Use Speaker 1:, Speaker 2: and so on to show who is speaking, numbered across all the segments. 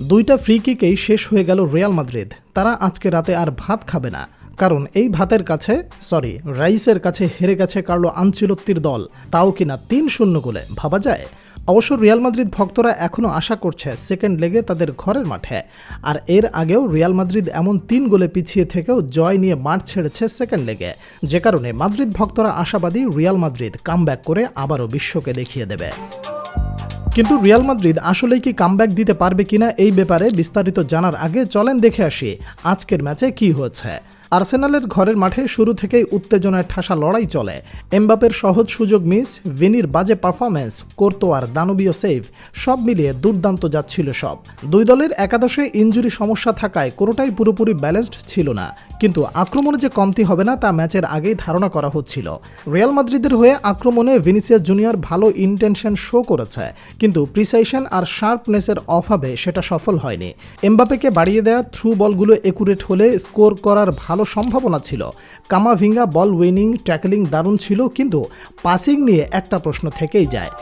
Speaker 1: দুইটা ফ্রি কিকেই শেষ হয়ে গেল রিয়াল মাদ্রিদ তারা আজকে রাতে আর ভাত খাবে না। কারণ এই ভাতের কাছে সরি রাইসের কাছে হেরে গেছে কার্লো আনচিলত্তির দল। তাও কিনা তিন শূন্য গোলে, ভাবা যায়? অবশ্য রিয়াল মাদ্রিদ ভক্তরা এখনও আশা করছে সেকেন্ড লেগে তাদের ঘরের মাঠে। আর এর আগেও রিয়াল মাদ্রিদ এমন তিন গোলে পিছিয়ে থেকেও জয় নিয়ে মাঠ ছেড়েছে সেকেন্ড লেগে যে কারণে মাদ্রিদ ভক্তরা আশাবাদী রিয়াল মাদ্রিদ কামব্যাক করে আবারও বিশ্বকে দেখিয়ে দেবে। কিন্তু রিয়াল মাদ্রিদ আসলেই কি কামব্যাক দিতে পারবে কিনা এই ব্যাপারে বিস্তারিত জানার আগে চলেন দেখে আসি আজকের ম্যাচে কি হয়েছে। আর্সেনালের ঘরের মাঠে শুরু থেকেই উত্তেজনায় ঠাসা লড়াই চলে। এমবাপের সহজ সুযোগ মিস, ভিনির বাজে পারফরম্যান্স কোর্তোয়ার দানবীয় সেভ, সব মিলিয়ে দুর্দান্ত যাচ্ছিল সব। দুই দলের একাদশে ইঞ্জুরি সমস্যা থাকায় কোনোটাই পুরোপুরি ব্যালেন্সড ছিল না। কিন্তু আক্রমণে যে কমতি হবে না তা ম্যাচের আগেই ধারণা করা হচ্ছিল। রিয়াল মাদ্রিদের হয়ে আক্রমণে ভিনিসিয়াস জুনিয়র ভালো ইন্টেনশন শো করেছে, কিন্তু প্রিসাইশন আর শার্পনেসের অভাবে সেটা সফল হয়নি। এমবাপেকে বাড়িয়ে দেওয়া থ্রু বলগুলো একুরেট হলে স্কোর করার ভালো সম্ভাবনা ছিল। কামাভিঙ্গা বল উইনিং, ট্যাকলিং দারুণ ছিল, কিন্তু পাসিং নিয়ে একটা প্রশ্ন থেকেই যায়।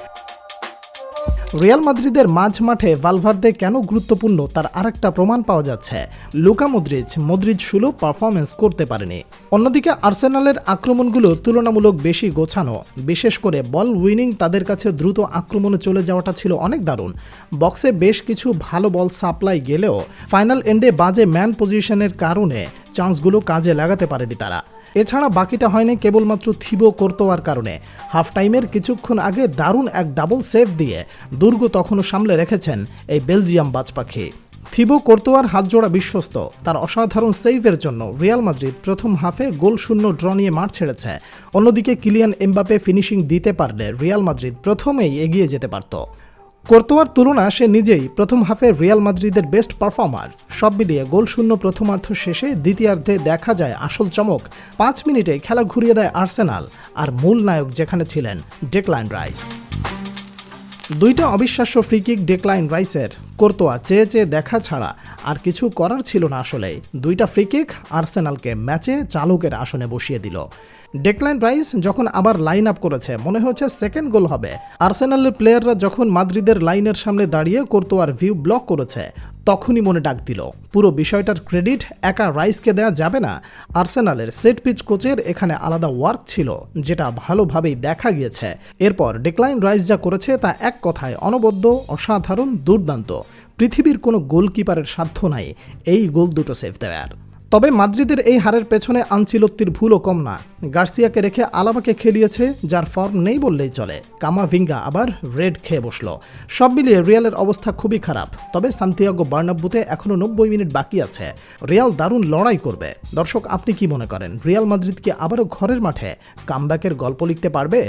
Speaker 1: রিয়াল মাদ্রিদের মাঝ মাঠে ভালভার্দে কেন গুরুত্বপূর্ণ তার আরেকটা প্রমাণ পাওয়া যাচ্ছে। লুকা মদ্রিজ মদ্রিজ সুলভ পারফরমেন্স করতে পারেনি। অন্যদিকে আর্সেনালের আক্রমণগুলো তুলনামূলক বেশি গোছানো। বিশেষ করে বল উইনিং তাদের কাছে দ্রুত আক্রমণে চলে যাওয়াটা ছিল অনেক দারুণ। বক্সে বেশ কিছু ভালো বল সাপ্লাই গেলেও ফাইনাল এন্ডে বাজে ম্যান পজিশনের কারণে চান্সগুলো কাজে লাগাতে পারেনি তারা। এছাড়া বাকিটা হয়নি কেবলমাত্র থিবো কোর্তোয়ার কারণে। হাফ টাইমের কিছুক্ষণ আগে দারুণ এক ডাবল সেভ দিয়ে দুর্গ তখনও সামলে রেখেছেন এই বেলজিয়াম বাজপাখি। থিবো কোর্তোয়ার হাতজোড়া বিশ্বস্ত। তার অসাধারণ সেভের জন্য রিয়াল মাদ্রিদ প্রথম হাফে গোল শূন্য ড্র নিয়ে মাঠ ছেড়েছে। অন্যদিকে কিলিয়ান এমবাপে ফিনিশিং দিতে পারলে রিয়াল মাদ্রিদ প্রথমেই এগিয়ে যেতে পারত। কোর্তোয়ার তুলনা, সে নিজেই প্রথম হাফে রিয়াল মাদ্রিদের বেস্ট পারফর্মার সব মিলিয়ে গোলশূন্য প্রথমার্ধ শেষে দ্বিতীয়ার্ধে দেখা যায় আসল চমক। পাঁচ মিনিটে খেলা ঘুরিয়ে দেয় আর্সেনাল, আর মূল নায়ক যেখানে ছিলেন, ডেকলাইন রাইস। দুইটা অবিশ্বাস্য ফ্রিকিক ডেকলাইন রাইসের কোর্তোয়া চেয়ে চেয়ে দেখা ছাড়া আর কিছু করার ছিল না আসলে। দুইটা ফ্রিকিক আর্সেনালকে ম্যাচে চালকের আসনে বসিয়ে দিল। ডেকলাইন রাইস যখন আবার লাইন আপ করেছে, মনে হচ্ছে সেকেন্ড গোল হবে। আর্সেনালের প্লেয়াররা যখন মাদ্রিদের লাইনের সামনে দাঁড়িয়ে কোর্তোয়ার ভিউ ব্লক করেছে তখনই মনে ডাক দিল। পুরো বিষয়টার ক্রেডিট একা রাইসকে দেয়া যাবে না। আর্সেনালের সেট পিচ কোচের এখানে আলাদা ওয়ার্ক ছিল, যেটা ভালোভাবেই দেখা গিয়েছে। এরপর ডেকলাইন রাইস যা করেছে তা এক কথায় অনবদ্য, অসাধারণ, দুর্দান্ত। পৃথিবীর কোনো গোলকিপারের সাধ্য নাই, এই গোল দুটো সেভ দেওয়ার তবে মাদ্রিদের এই হারের পেছনে আনচিলত্তির ভুলও কম না। গার্সিয়াকে রেখে আলাবাকে খেলিয়েছে, যার ফর্ম নেই বললেই চলে। কামাভিঙ্গা আবার রেড খেয়ে বসল। সব মিলিয়ে রিয়ালের অবস্থা খুবই খারাপ। তবে সান্তিয়াগো বার্নাব্বুতে এখনও নব্বই মিনিট বাকি আছে। রিয়াল দারুণ লড়াই করবে। দর্শক, আপনি কি মনে করেন, রিয়াল মাদ্রিদ কি আবারও ঘরের মাঠে কামব্যাকের গল্প লিখতে পারবে?